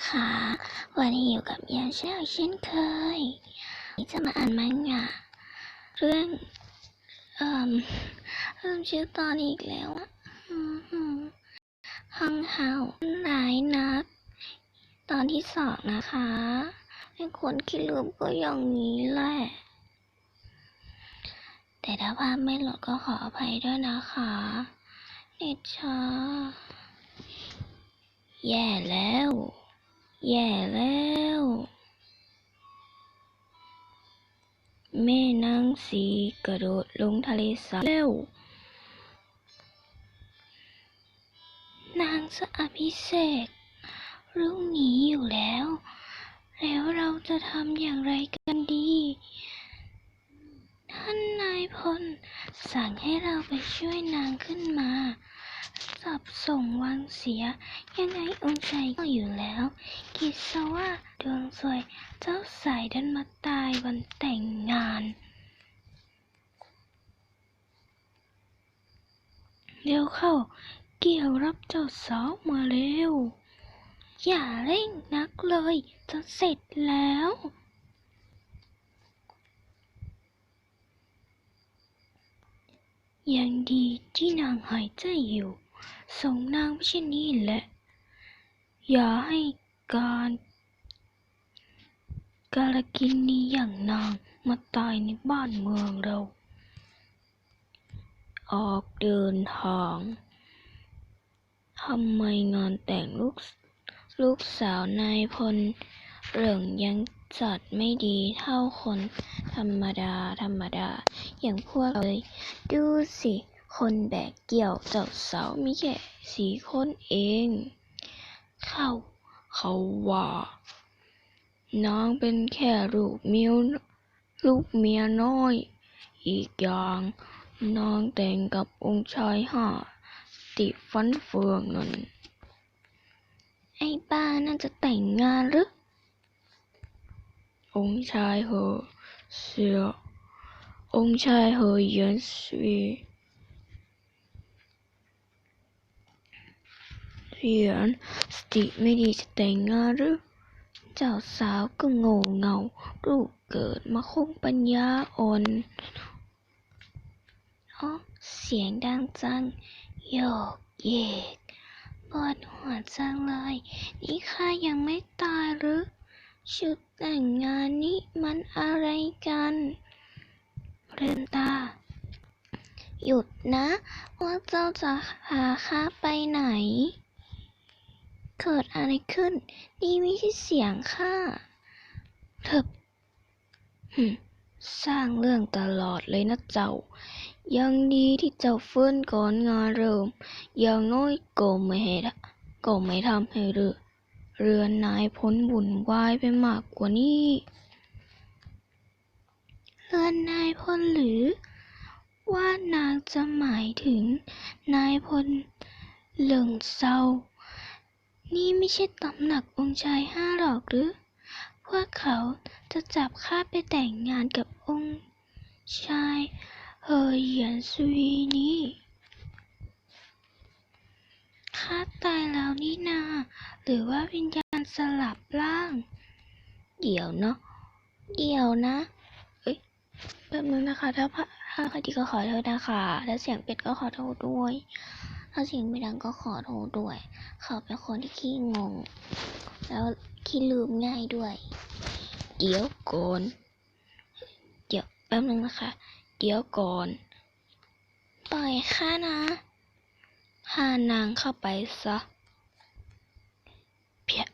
นะคะ วันนี้อยู่กับยามเช้าเช่นเคยนี่จะมาอ่านมังงะเรื่องเอ่มเริ่มชื่อตอนอีกแล้วอะอืมหืมหังเห่าร้ายนักตอนที่สองนะคะเป็นคนขี้ลืมก็อย่างนี้แหละ แต่ถ้าภาพไม่หลดก็ขออภัยด้วยนะคะเนชาแย่แล้ว แย่แล้ว แม่นางสีกระโดดลงทะเลสาบแล้ว นางสะอภิเษกรุ่งหนีอยู่แล้ว แล้วเราจะทำอย่างไรกันดี ท่านนายพลสั่งให้เราไปช่วยนางขึ้นมา สับส่งวังเสีย ยังไงองค์ชายก็อยู่แล้ว คิดซะว่าดวงสวยเจ้าสายดันมาตายวันแต่งงานเร็วเข้า เกี่ยวรับเจ้าสาวมาเร็ว อย่าเร่งนักเลยจะเสร็จแล้วยังดีที่นางหายใจอยู่ สงนางไม่ใช่นี่แหละ อย่าให้การการกินนี้อย่างนางมาตายในบ้านเมืองเรา ออกเดินทางทำไมงานแต่งลูกลูกสาวนายพลเรื่องยังจัดไม่ดีเท่าคนธรรมดาธรรมดา อย่างพวกเลย ดูสิ คนแบกเกี่ยวเจ้าสาวมีแค่สี่คนเอง เข้าเขาว่า น้องเป็นแค่ลูกเมียลูกเมียน้อย อีกอย่างน้องแต่งกับองค์ชายห้าติฟันเฟืองนั่น ไอ้บ้าน่าจะแต่งงานหรือ องค์ชายเหอเสียองค์ชายเหอเยียนสวี เหยียน สติไม่ดีจะแต่งงานหรือ เจ้าสาวก็โง่เงาลูกเกิดมาคงปัญญาอ่อนอ๋อเสียงดังจัง โยกเยกปวดหัวจังเลย นี่ข้ายังไม่ตายหรือ ชุดแต่งงานนี่มันอะไรกันเรือนตา หยุดนะ ว่าเจ้าจะหาข้าไปไหน เกิดอะไรขึ้น นี่ไม่ใช่เสียงข้าเถิบหึสร้างเรื่องตลอดเลยนะเจ้า ยังดีที่เจ้าฟื้นก่อนงานเริ่ม อย่างน้อยก็ไม่ให้ก็ไม่ทำให้เรือเรือนนายพ้นบุญวายไปมากกว่านี้ เรือนนายพลหรือ ว่านางจะหมายถึงนายพลเหลิงเซา นี่ไม่ใช่ตำหนักองค์ชายห้าหรอกหรือ พวกเขาจะจับข้าไปแต่งงานกับองค์ชายเฮอเหยียนซุยนี่ข้าตายแล้วนี่นา หรือว่าวิญญาณสลับร่าง เดี๋ยวเนาะ เดี๋ยวนะเอ้ยแป๊บนึงนะคะ ถ้าพะถ้าใครที่ก็ขอโทษนะคะถ้าเสียงเป็ดก็ขอโทษด้วยาเสียงไม่ดังก็ขอโทษด้วย เขาเป็นคนที่ขี้งง แล้วขี้ลืมง่ายด้วย เดี๋ยวก่อน เดี๋ยวแป๊บนึงนะคะ เดี๋ยวก่อน ปล่อยข้านะพานางเข้าไปซะเพีย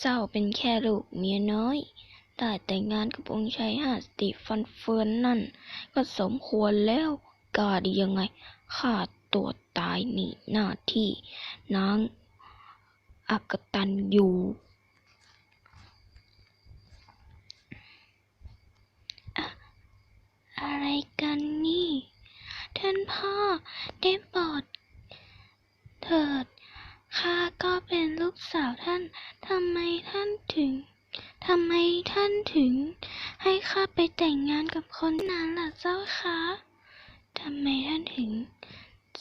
เจ้าเป็นแค่ลูกเมียน้อยได้แต่งงานกับองค์ชายหาสติฟันเฟือนนั่น ก็สมควรแล้วกล้าดียังไงฆ่า ตัวตายหนีหน้าที่นางอักตันอยู่ อะไรกันนี่ ท่านพ่อได้โปรดเถิดข้าก็เป็นลูกสาวท่านทำไมท่านถึงทำไมท่านถึง ให้ข้าไปแต่งงานกับคนนั้นล่ะเจ้าคะทำไมท่านถึง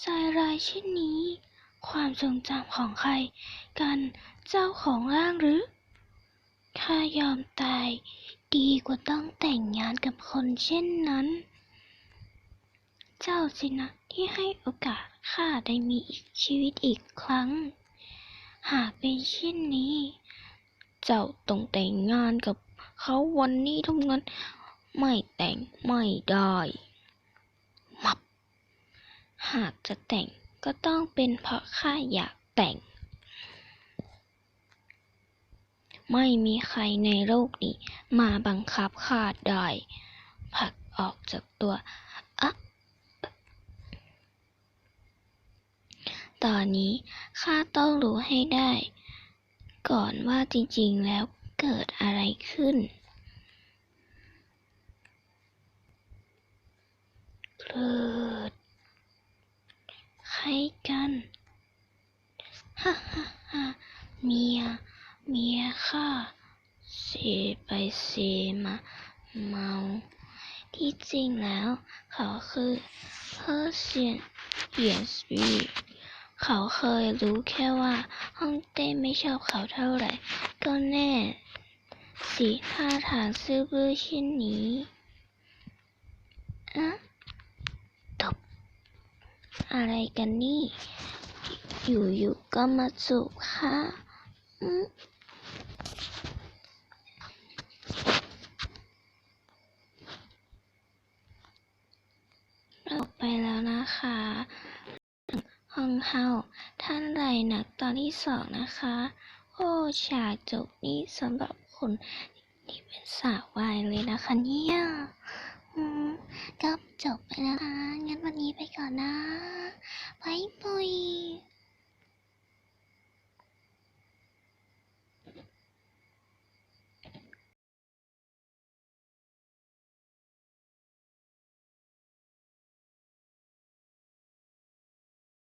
ใจร้ายเช่นนี้ ความทรงจำของใครกันเจ้าของร่างหรือ ข้ายอมตายดีกว่าต้องแต่งงานกับคนเช่นนั้น เจ้าสินะที่ให้โอกาสข้าได้มีอีกชีวิตอีกครั้ง หากเป็นเช่นนี้ เจ้าต้องแต่งงานกับเขาวันนี้เท่านั้นไม่แต่งไม่ได้ หากจะแต่งก็ต้องเป็นเพราะข้าอยากแต่ง ไม่มีใครในโลกนี้ มาบังคับข้าได้ผลักออกจากตัวอะตอนนี้ข้าต้องรู้ให้ได้ ก่อนว่าจริงๆแล้วเกิดอะไรขึ้นเกิด ใครกัน ฮ่าฮ่าฮ่าเมีย เมียข้าเซไป เซมาเมา ที่จริงแล้ว เขาคือเพอร์เซียนเหยียนสวีเขาเคยรู้แค่ว่าฮ่องเต้ไม่ชอบเขาเท่าไหร่ ก็แน่สิท่าทางซื่อบื้อเช่นนี้อะตบ อะไรกันนี่ อยู่ๆก็มาจูบค่ะอืมออกไปแล้วนะคะห้องเฮาท่านไรหนักต อนที่สองนะคะ โอ้ฉากจบนี้สำหรับคนที่เป็นสาววายเลยนะคะเนี่ยก็จบไปแล้วนะงั้นวันนี้ไปก่อนนะบายบาย